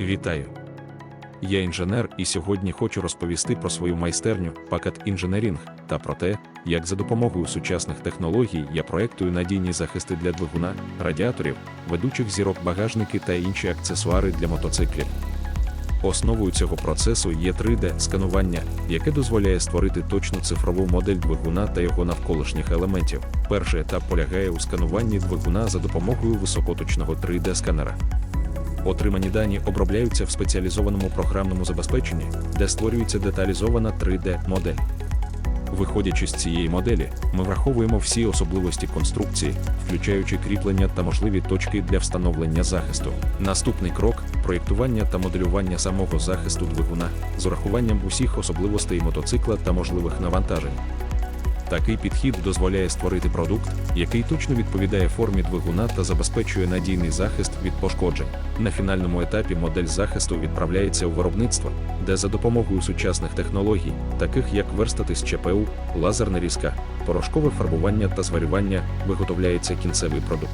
Вітаю! Я інженер і сьогодні хочу розповісти про свою майстерню Packet Engineering та про те, як за допомогою сучасних технологій я проектую надійні захисти для двигуна, радіаторів, ведучих зірок багажники та інші аксесуари для мотоциклів. Основою цього процесу є 3D-сканування, яке дозволяє створити точну цифрову модель двигуна та його навколишніх елементів. Перший етап полягає у скануванні двигуна за допомогою високоточного 3D-сканера. Отримані дані обробляються в спеціалізованому програмному забезпеченні, де створюється деталізована 3D-модель. Виходячи з цієї моделі, ми враховуємо всі особливості конструкції, включаючи кріплення та можливі точки для встановлення захисту. Наступний крок проєктування та моделювання самого захисту двигуна з урахуванням усіх особливостей мотоцикла та можливих навантажень. Такий підхід дозволяє створити продукт, який точно відповідає формі двигуна та забезпечує надійний захист від пошкоджень. На фінальному етапі модель захисту відправляється у виробництво, де за допомогою сучасних технологій, таких як верстати з ЧПУ, лазерна різка, порошкове фарбування та зварювання, виготовляється кінцевий продукт.